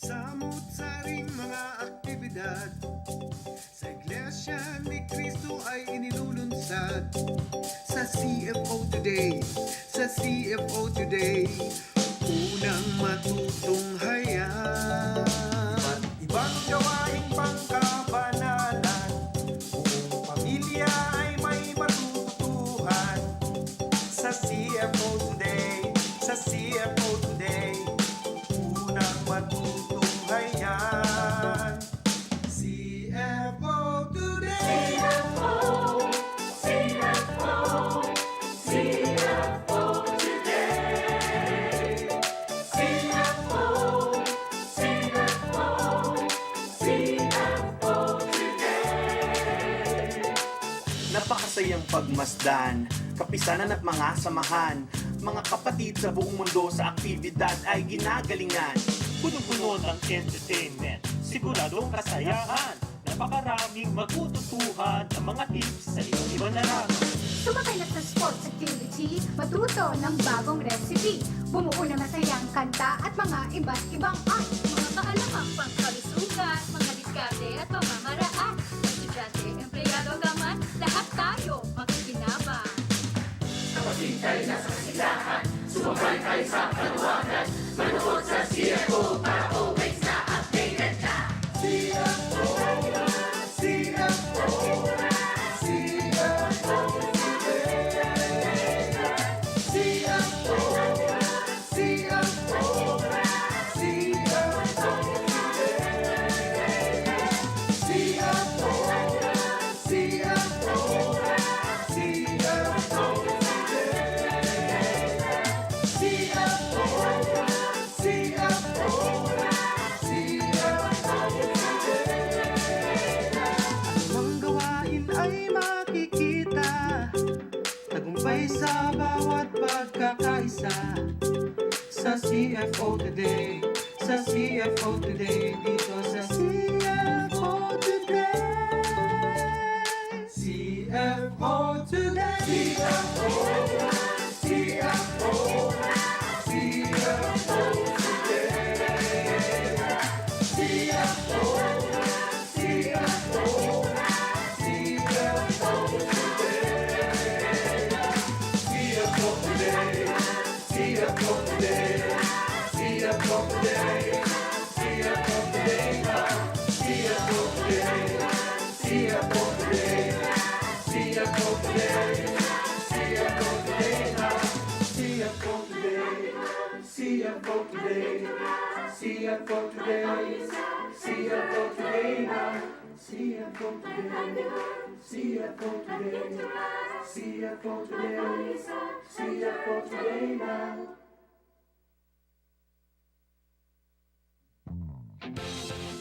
Samut-saring mga aktibidad Sa Iglesia ni Cristo ay inilulunsad Sa CFO Today Sa CFO Today Unang matutunghayan Pagmasdan, kapisanan at mga samahan, mga kapatid sa buong mundo sa aktibidad ay ginagalingan. Punong-puno ng entertainment, siguradong kasayahan. Napakaraming matututuhan ang mga tips sa iyong ibang larangan. Sumakay na sa sports activity, matuto ng bagong recipe, bumuo ng masayang kanta at mga iba't ibang art. Mga kaalamang pangkalusugan, mga diskarte at pamamaraan. Ang CFO Today. Sa CFO Today Dito sa CFO Today. CFO Today. CFO him for today. See him for today now. See him for today. See him for today. See him for today. See him for today now. Thank you.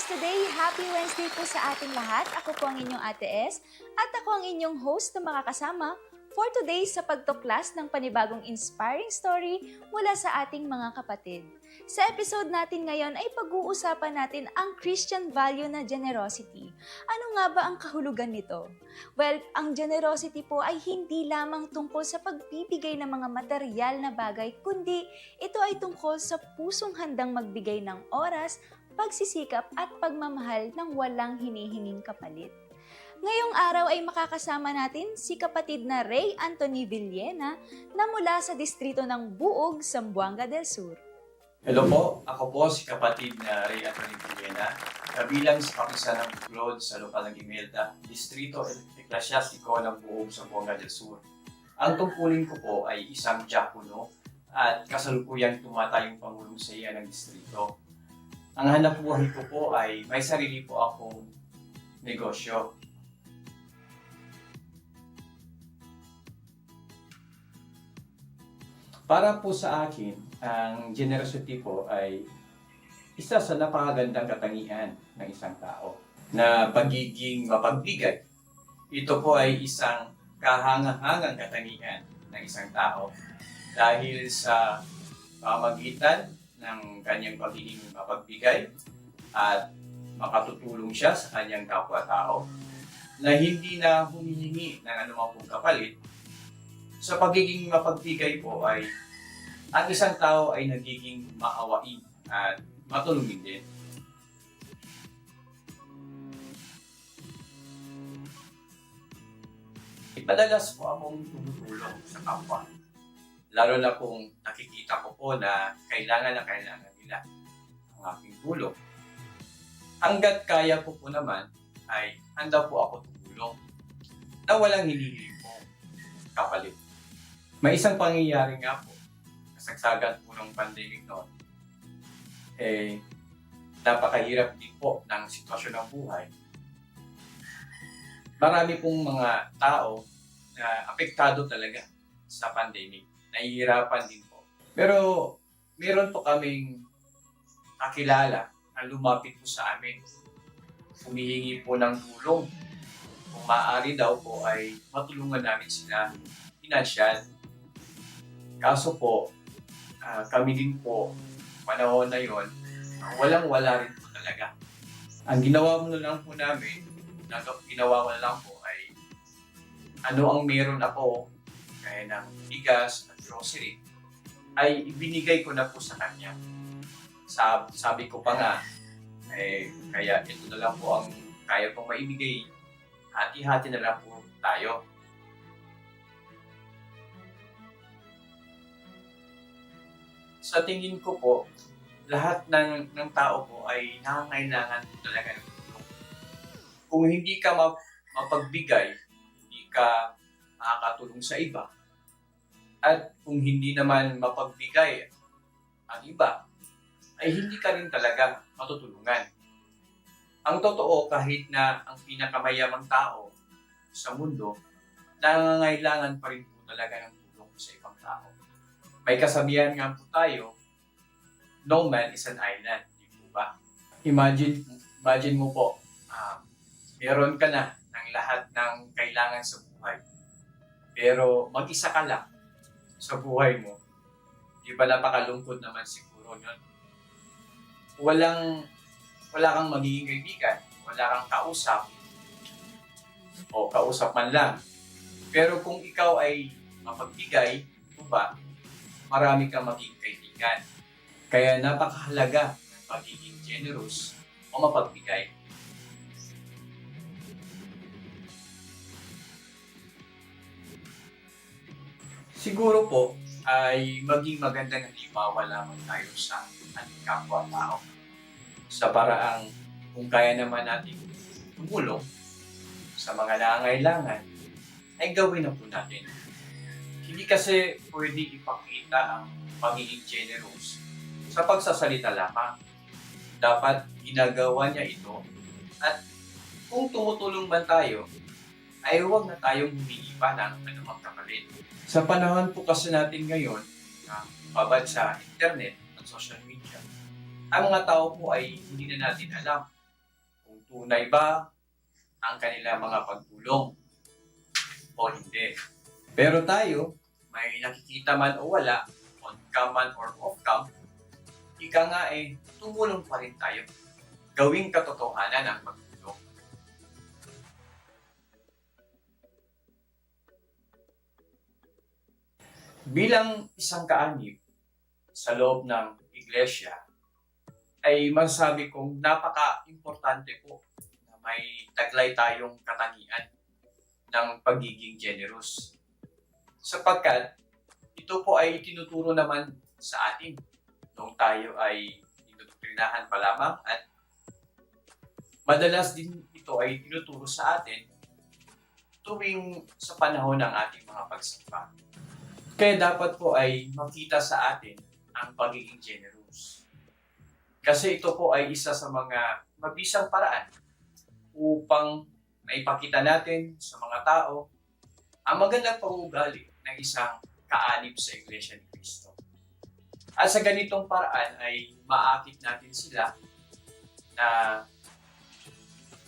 Ka-values today! Happy Wednesday po sa ating lahat. Ako po ang inyong Ate S at ako ang inyong host na makakasama for today sa pagtuklas ng panibagong inspiring story mula sa ating mga kapatid. Sa episode natin ngayon ay pag-uusapan natin ang Christian value na generosity. Ano nga ba ang kahulugan nito? Well, ang generosity po ay hindi lamang tungkol sa pagbibigay ng mga material na bagay, kundi ito ay tungkol sa pusong handang magbigay ng oras, pagsisikap at pagmamahal ng walang hinihinging kapalit. Ngayong araw ay makakasama natin si kapatid na Ray Anthony Villena na mula sa distrito ng Buog, Zamboanga del Sur. Hello po, ako po si kapatid na Ray Anthony Villena, kabilang sa kapisa ng Buklod sa lokal ng Imelda, Distrito Eklesiastiko ng Buog sa Buanga del Sur. Ang tungkulin ko po ay isang diakono at kasalukuyang tumatayong pangulong sa iya ng distrito. Ang hanap buhay ko po ay may sarili po akong negosyo. Para po sa akin, ang generosity po ay isa sa napakagandang katangian ng isang tao na pagiging mapagbigay. Ito po ay isang kahangahangang katangian ng isang tao dahil sa pamagitan ng kanyang pagiging mapagbigay at makatutulong siya sa kanyang kapwa-tao. na hindi na humihingi ng anumang kapalit, sa pagiging mapagbigay po ay ang isang tao ay nagiging maawain at matulungin din. Madalas po akong tumutulong sa kapwa. Lalo na kung nakikita ko po na kailangan na kailangan nila ang aking tulong. Hanggat kaya ko po naman ay handa po ako tumulong na walang hinihiling po kapalit. May isang pangyayari nga po, kasagsagan po ng pandemic noon, eh, napakahirap din po ng sitwasyon ng buhay. Marami pong mga tao na apektado talaga sa pandemic. Nahihirapan din po. Pero meron po kaming kakilala na lumapit po sa amin. Humihingi po ng tulong. Kung maaari daw po ay matulungan namin sila pinansyal. Kaso po, ah, kami din po, panahon na yon, walang-wala rin po talaga. Ang ginawa mo lang po namin, na ginawa ko lang po ay ano ang meron ako, kaya ng bigas at grocery, ay ibinigay ko na po sa kanya. Sab sabi ko pa nga, eh, kaya ito na lang po ang kaya kong maibigay. Hati-hati na lang po tayo. Sa tingin ko po, lahat ng, ng tao po ay nangangailangan talaga ng tulong. Kung hindi ka ma- mapagbigay, hindi ka makakatulong sa iba, at kung hindi naman mapagbigay ang iba, ay hindi ka rin talaga matutulungan. Ang totoo, kahit na ang pinakamayamang tao sa mundo, nangangailangan pa rin po talaga ng tulong sa ibang tao. May kasabihan nga po tayo, no man is an island, di po ba? Imagine, imagine mo po, um, meron ka na ng lahat ng kailangan sa buhay. Pero mag-isa ka lang sa buhay mo. Di ba napakalungkot naman siguro yun? Walang, wala kang magiging kaibigan, wala kang kausap, o kausap man lang. Pero kung ikaw ay mapagbigay, ba, marami kang magiging kaibigan. Kaya napakahalaga ng pagiging generous o mapagbigay. Siguro po ay maging magandang halimbawa lamang tayo sa ating kapwa-tao. Sa paraang kung kaya naman natin tumulong sa mga nangangailangan, ay gawin na po natin. Hindi kasi pwede ipakita ang pagiging generous sa pagsasalita lamang. Dapat ginagawa niya ito at kung tumutulong man tayo, ay huwag na tayong humingi pa ng anumang kapalit. Sa panahon po kasi natin ngayon, na babad sa internet at social media, ang mga tao po ay hindi na natin alam kung tunay ba ang kanilang mga pagtulong o hindi. Pero tayo, may nakikita man o wala, on cam man or off cam, ika nga eh, tumulong pa rin tayo. Gawing katotohanan ang pagtulong. Bilang isang kaanib sa loob ng iglesia, ay masasabi kong napaka-importante po na may taglay tayong katangian ng pagiging generous. Sapagkat ito po ay tinuturo naman sa atin nung tayo ay dinodoktrinahan pa lamang at madalas din ito ay tinuturo sa atin tuwing sa panahon ng ating mga pagsimba. Kaya dapat po ay makita sa atin ang pagiging generous. Kasi ito po ay isa sa mga mabisang paraan upang maipakita natin sa mga tao ang magandang pangugali ng isang kaanib sa Iglesia ni Cristo. At sa ganitong paraan ay maakit natin sila na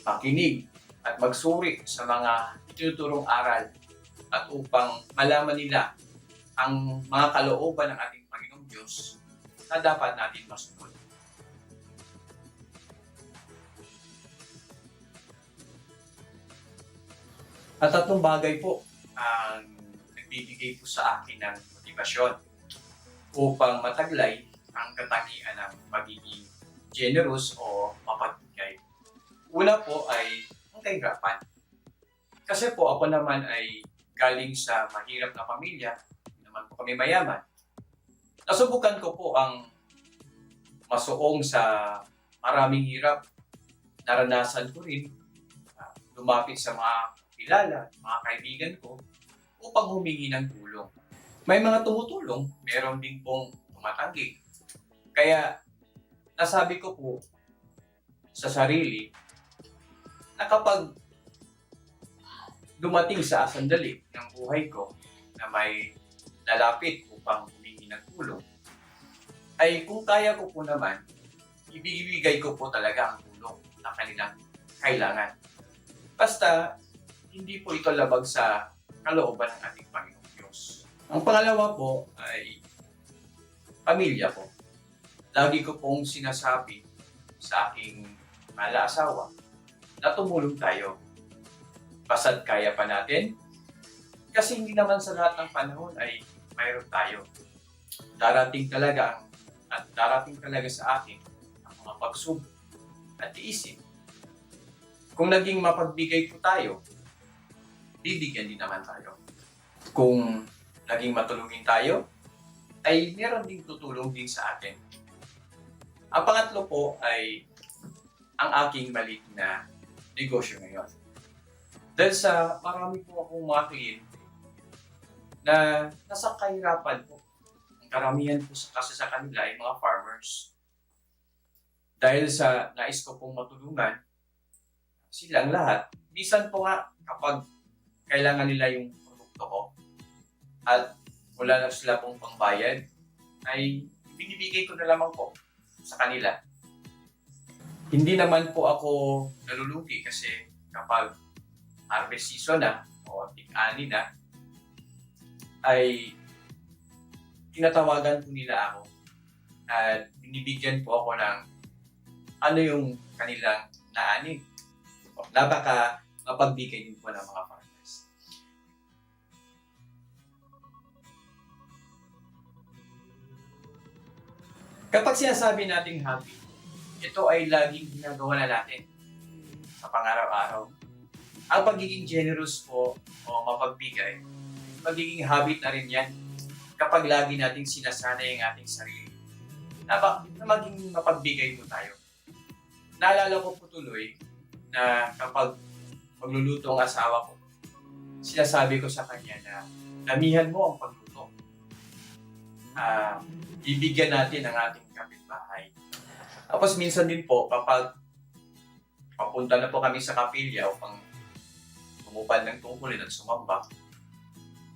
makinig at magsuri sa mga itinuturong aral at upang malaman nila ang mga kalooban ng ating Panginoong Diyos na dapat natin masunod. At tatlong bagay po ang nagbibigay po sa akin ng motibasyon upang mataglay ang katangian ng pagiging generous o mapagbigay. Una po ay ang kahirapan. Kasi po ako naman ay galing sa mahirap na pamilya, naman po kami mayaman. Nasubukan ko po ang masuong sa maraming hirap. Naranasan ko rin ah, lumapit sa mga kilala, mga kaibigan ko upang humingi ng tulong. May mga tumutulong, meron din pong tumatanggi. Kaya nasabi ko po sa sarili na kapag dumating sa sandali ng buhay ko na may lalapit upang humingi ng tulong, ay kung kaya ko po naman, ibibigay ko po talaga ang tulong na kanilang kailangan. Basta, hindi po ito labag sa kalooban ng ating Panginoong Diyos. Ang pangalawa po ay pamilya ko. Lagi ko pong sinasabi sa aking mala asawa na tumulong tayo. Basta't kaya pa natin. Kasi hindi naman sa lahat ng panahon ay mayroon tayo. Darating talaga at darating talaga sa atin ang mga pagsubok at tiisin. Kung naging mapagbigay po tayo, bibigyan din naman tayo. Kung naging matulungin tayo, ay meron din tutulong din sa atin. Ang pangatlo po ay ang aking maliit na negosyo ngayon. Dahil sa marami po akong kliyente na nasa kahirapan po. Ang karamihan po sa- kasi sa kanila ay mga farmers. Dahil sa nais ko pong matulungan, silang lahat, minsan po nga kapag kailangan nila yung produkto ko at wala na sila pong pangbayad, ay binibigay ko na lamang po sa kanila. Hindi naman po ako nalulugi kasi kapag harvest season na o tig-ani na, ay tinatawagan po nila ako at binibigyan po ako ng ano yung kanilang naani. Napaka mapagbigay din po ng mga farmers. Kapag sinasabi nating happy, ito ay laging ginagawa na natin sa pangaraw-araw. Ang pagiging generous po o mapagbigay, magiging habit na rin yan kapag lagi nating sinasanay ang ating sarili na, ba, na maging mapagbigay po tayo. Naalala ko po tuloy na kapag magluluto ang asawa ko, sinasabi ko sa kanya na damihan mo ang pagluto. Ah, bibigyan natin ang ating kapitbahay. Tapos minsan din po, kapag papunta na po kami sa kapilya upang tumupad ng tungkulin at sumamba,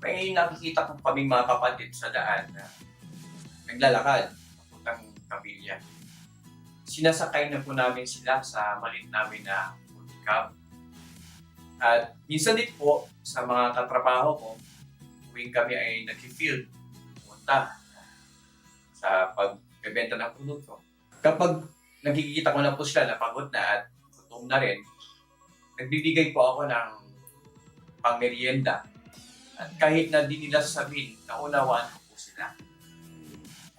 may nakikita ko kaming mga kapatid sa daan na naglalakad papuntang kapilya. Sinasakay na po namin sila sa malit namin na cab. At minsan din po, sa mga katrabaho ko, tuwing kami ay nag-field, pumunta sa pagbebenta ng produkto. Kapag nakikita ko na po sila na pagod na at gutom na rin, nagbibigay po ako ng pangmerienda. At kahit na di nila sasabihin, naunawaan ko po sila.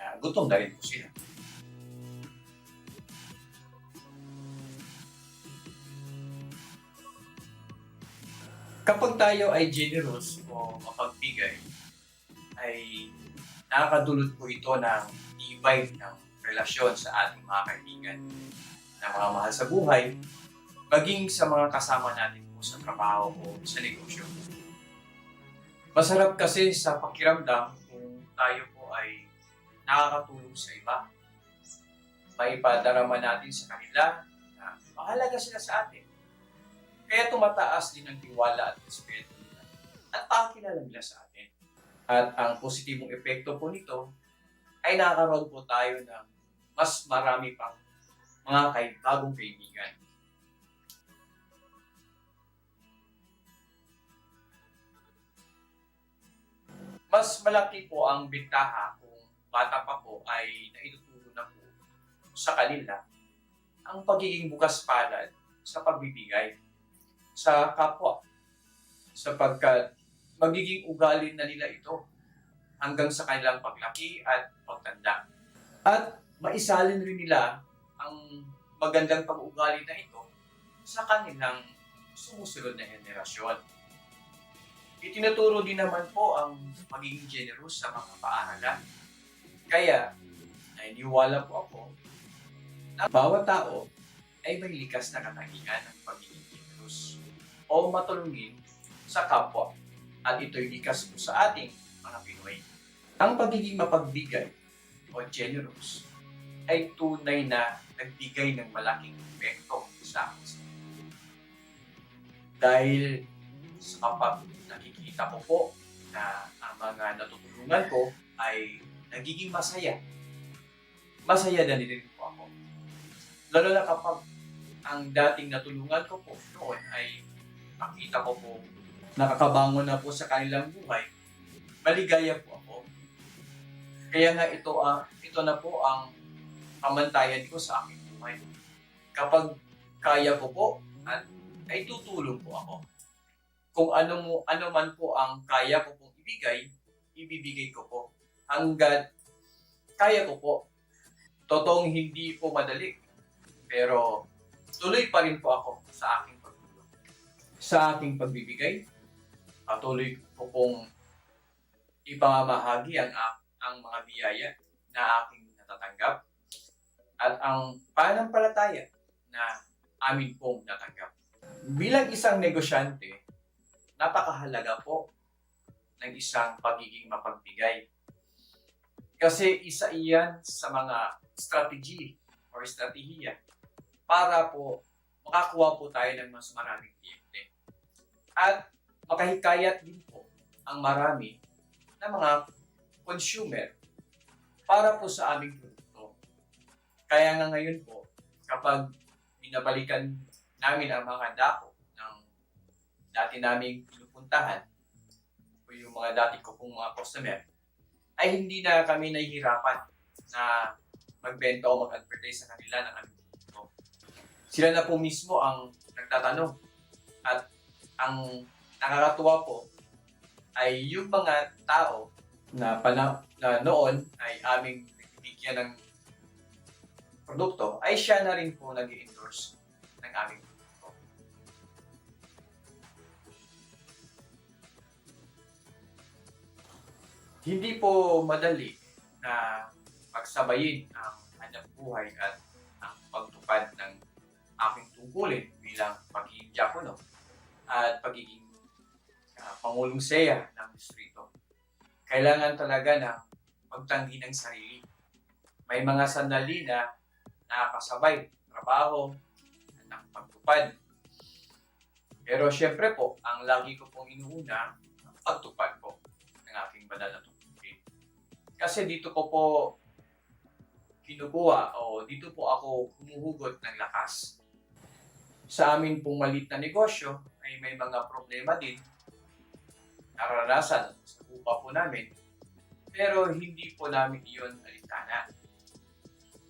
Ah, gutom na rin po sila. Kapag tayo ay generous o mapagbigay, ay nakakadulot po ito ng tibay ng relasyon sa ating mga kaibigan na mga mahal sa buhay, maging sa mga kasama natin po sa trabaho o sa negosyo. Masarap kasi sa pakiramdam kung tayo po ay nakakatulong sa iba. Maipadarama natin sa kanila na mahalaga sila sa atin. Kaya tumataas din ang tiwala at respeto nila at pakilala nila sa atin. At ang positibong epekto po nito ay nakakaroon po tayo ng mas marami pang mga kay bagong kaibigan. Mas malaki po ang bitaha kung bata pa po ay naituturo na po sa kanila ang pagiging bukas palad sa pagbibigay sa kapwa, sapagkat magiging ugali na nila ito hanggang sa kanilang paglaki at pagtanda. At maisalin rin nila ang magandang pag-ugali na ito sa kanilang sumusunod na henerasyon. Itinuturo din naman po ang magiging generous sa mga paaralan. Kaya, naniniwala po ako na bawat tao ay may likas na katangian ng pagiging generous o matulungin sa kapwa at ito'y likas po sa ating mga Pinoy. Ang pagiging mapagbigay o generous ay tunay na nagbigay ng malaking epekto sa akin. Dahil sa kapag nakikita ko po na ang mga natutulungan ko ay nagiging masaya, masaya na din po ako. Lalo na kapag ang dating natulungan ko po noon ay makita ko po nakakabangon na po sa kanilang buhay, maligaya po ako. Kaya nga ito, ah, ito na po ang pamantayan ko sa aking buhay. Kapag kaya ko po, at ay tutulong po ako. Kung ano mo ano man po ang kaya ko pong ibigay, ibibigay ko po. Hanggat kaya ko po. Totoong hindi po madali. Pero tuloy pa rin po ako sa aking pagtulong. Sa aking pagbibigay, patuloy ko pong ipamamahagi ang, ang mga biyaya na aking natatanggap at ang pananampalataya na amin pong natanggap. Bilang isang negosyante, napakahalaga po ng isang pagiging mapagbigay. Kasi isa iyan sa mga strategy or estratehiya para po makakuha po tayo ng mas maraming kliyente. At makahikayat din po ang marami na mga consumer para po sa aming produkto. Kaya nga ngayon po, kapag binabalikan namin ang mga dako dati naming pinupuntahan o yung mga dati ko pong mga customer, ay hindi na kami nahihirapan na magbenta o mag-advertise sa kanila ng aming produkto. Sila na po mismo ang nagtatanong at ang nakakatuwa po ay yung mga tao na, pana, na noon ay aming nagbibigyan ng produkto ay siya na rin po nag endorse ng aming Hindi po madali na pagsabayin ang hanap buhay at ang pagtupad ng aking tungkulin bilang pagiging diakono at pagiging uh, Pangulong Seya ng distrito. Kailangan talaga na magtanggi ng sarili. May mga sandali na nakakasabay, trabaho, ng pagtupad. Pero syempre po, ang lagi ko pong inuuna, ang pagtupad po ng aking banal na tungkulin. Kasi dito ko po kinukuha o dito po ako humuhugot ng lakas. Sa amin pong malit na negosyo ay may mga problema din naranasan sa upa po namin. Pero hindi po namin iyon alintana.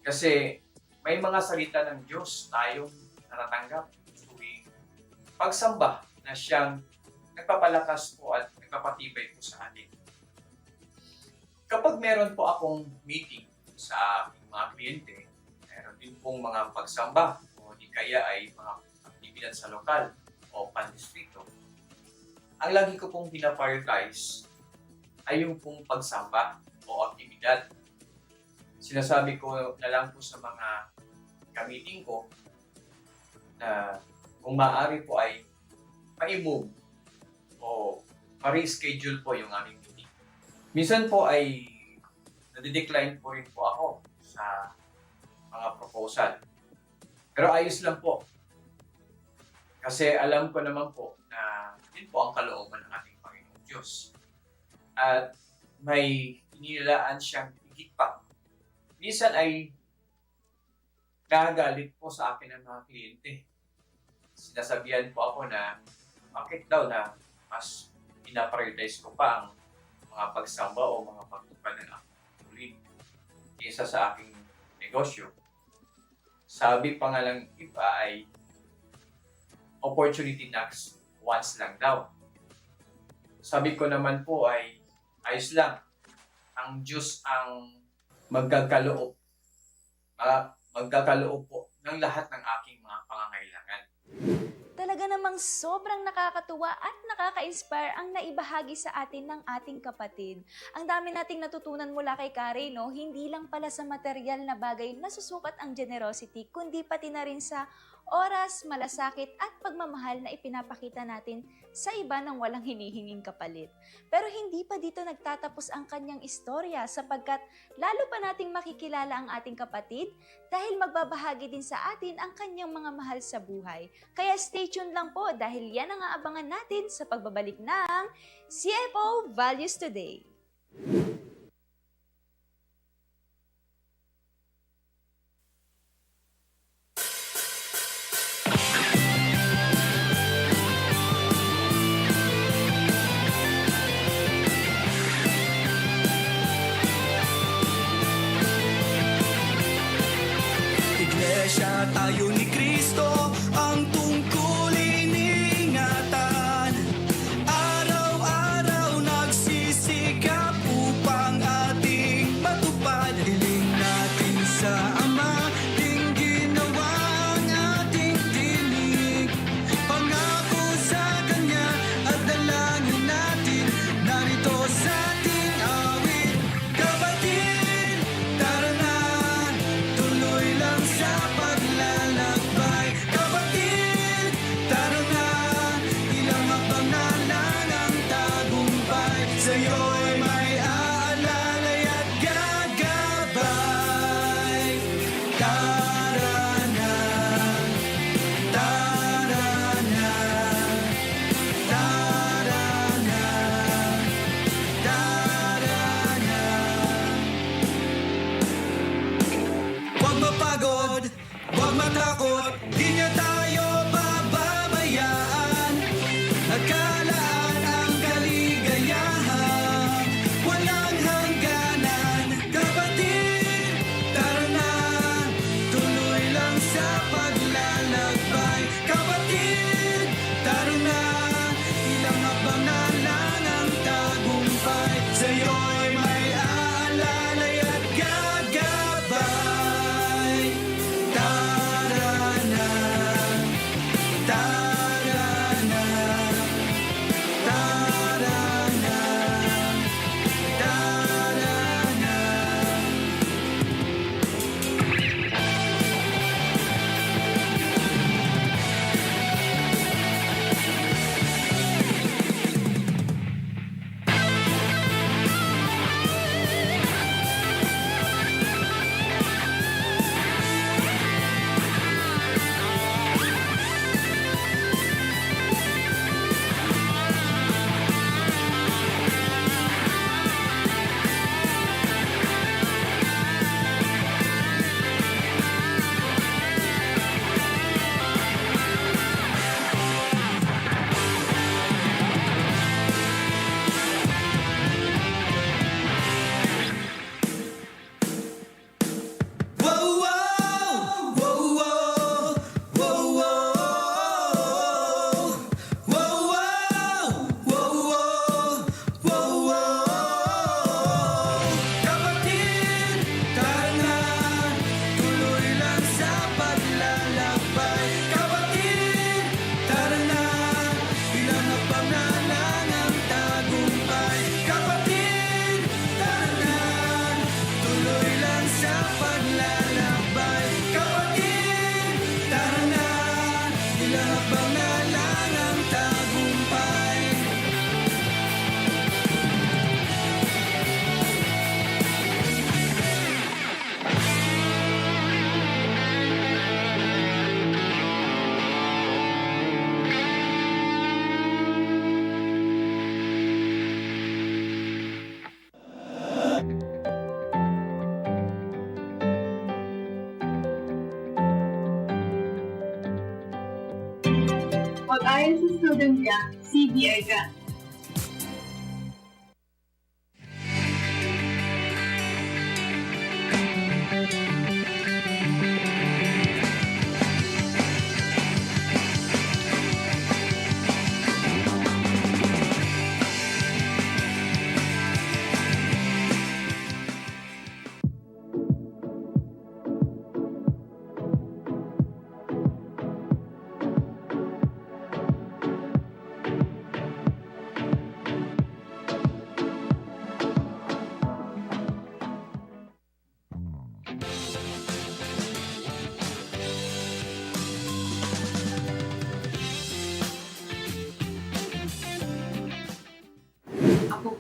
Kasi may mga salita ng Diyos tayong natatanggap tuwing pagsamba na siyang nagpapalakas po at nagpapatibay po sa atin. Kapag meron po akong meeting sa aking mga kliyente, meron din pong mga pagsamba o di kaya ay mga aktibidad sa lokal o pandistrito, ang lagi ko pong pinaprioritize ay yung pong pagsamba o aktibidad. Sinasabi ko na lang po sa mga kamiting ko na kung maaari po ay ma-move o ma-reschedule po yung aming. Minsan po ay nadidecline po rin po ako sa mga proposal. Pero ayos lang po. Kasi alam ko naman po na yun po ang kalooban ng ating Panginoong Diyos. At may inilaan siyang higit pa. Minsan ay nagagalit po sa akin ng mga kliyente. Sinasabihan po ako na bakit daw na mas pinaprioritize ko pa ang mga pagsamba o mga pagtupad ng aking kaysa sa aking negosyo. Sabi pa nga lang iba ay opportunity knocks once lang daw. sabi ko naman po ay ayos lang. Ang Diyos ang magkakaloob. Ah, magkakaloob po ng lahat ng aking mga pangangailangan. Talaga namang sobrang nakakatuwa at nakaka-inspire ang naibahagi sa atin ng ating kapatid. Ang dami nating natutunan mula kay Kare, no? Hindi lang pala sa material na bagay na susukat ang generosity, kundi pati na rin sa oras, malasakit at pagmamahal na ipinapakita natin sa iba ng walang hinihinging kapalit. Pero hindi pa dito nagtatapos ang kanyang istorya sapagkat lalo pa nating makikilala ang ating kapatid dahil magbabahagi din sa atin ang kanyang mga mahal sa buhay. Kaya stay tuned lang po dahil yan ang aabangan natin sa pagbabalik ng CFO Values Today. Colombia.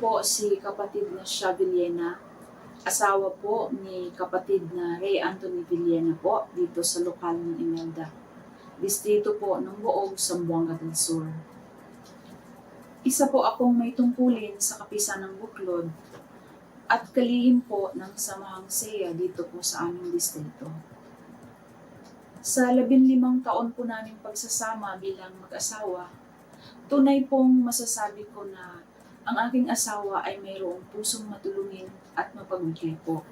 Po si kapatid na siya Villena, asawa po ni kapatid na Ray Anthony Villena po dito sa lokal ng Imelda. Distrito po ng Buog, Zamboanga del Sur. Isa po akong may tungkulin sa kapisan ng Buklod at kalihim po ng Samahang Seya dito po sa aming distrito. Sa labinlimang taon po namin pagsasama bilang mag-asawa, tunay pong masasabi ko na ang aking asawa ay mayroong pusong matulungin at mapagbigay po.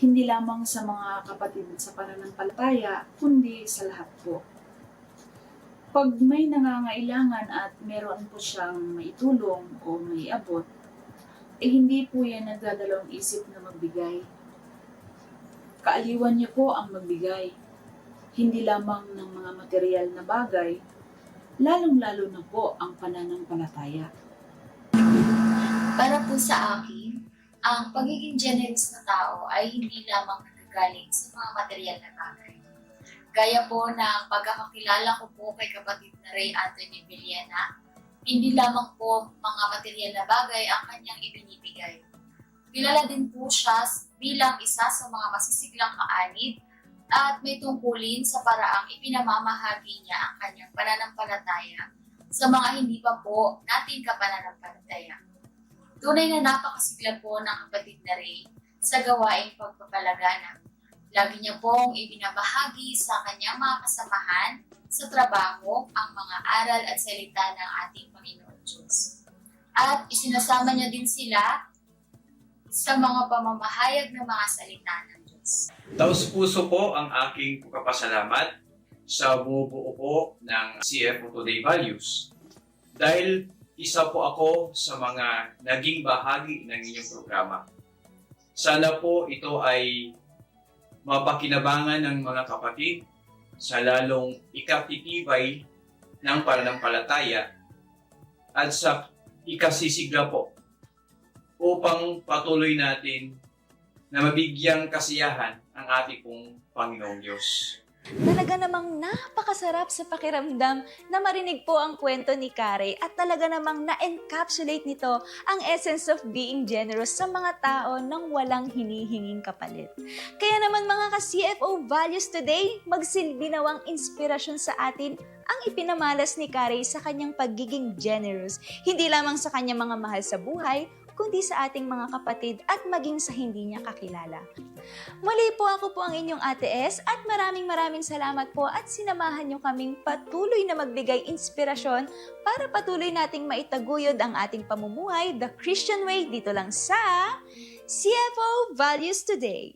Hindi lamang sa mga kapatid sa pananampalataya, kundi sa lahat po. Pag may nangangailangan at meron po siyang maitulong o may abot, eh hindi po yan nagdadalawang isip na magbigay. Kaaliwan niya po ang magbigay, hindi lamang ng mga material na bagay, lalong-lalo na po ang pananampalataya. Para po sa akin, ang pagiging generous na tao ay hindi lamang nagagaling sa mga material na bagay. Gaya po ng pagkakakilala ko po kay kapatid na Ray Anthony Villena, hindi lamang po mga material na bagay ang kanyang ibinibigay. Kilala din po siya bilang isa sa mga masisiglang kaalid at may tungkulin sa paraang ipinamamahagi niya ang kanyang pananampalataya sa mga hindi pa po nating kapananampalataya. Tunay na napakasigla po ng kapatid na Ray sa gawaing pagpapalagana. Lagi niya pong ibinabahagi sa kanyang mga kasamahan sa trabaho ang mga aral at salita ng ating Panginoon Diyos. At isinasama niya din sila sa mga pamamahayag ng mga salita ng Diyos. Taos puso po ang aking pagpapasalamat sa bumubuo po ng CFO Today Values. Dahil isa po ako sa mga naging bahagi ng inyong programa. Sana po ito ay mapakinabangan ng mga kapatid sa lalong ikatitibay ng pananampalataya at sa ikasisigla po upang patuloy natin na mabigyang kasiyahan ang ating pong Panginoong Diyos. Talaga namang napakasarap sa pakiramdam na marinig po ang kwento ni Kare at talaga namang na-encapsulate nito ang essence of being generous sa mga tao nang walang hinihinging kapalit. Kaya naman mga ka-CFO values today, magsilbi nawang inspirasyon sa atin ang ipinamalas ni Kare sa kanyang pagiging generous, hindi lamang sa kanyang mga mahal sa buhay, kundi sa ating mga kapatid at maging sa hindi niya kakilala. Muli po ako po ang inyong Ate S at maraming maraming salamat po at sinamahan niyo kaming patuloy na magbigay inspirasyon para patuloy nating maitaguyod ang ating pamumuhay the Christian way dito lang sa CFO Values Today.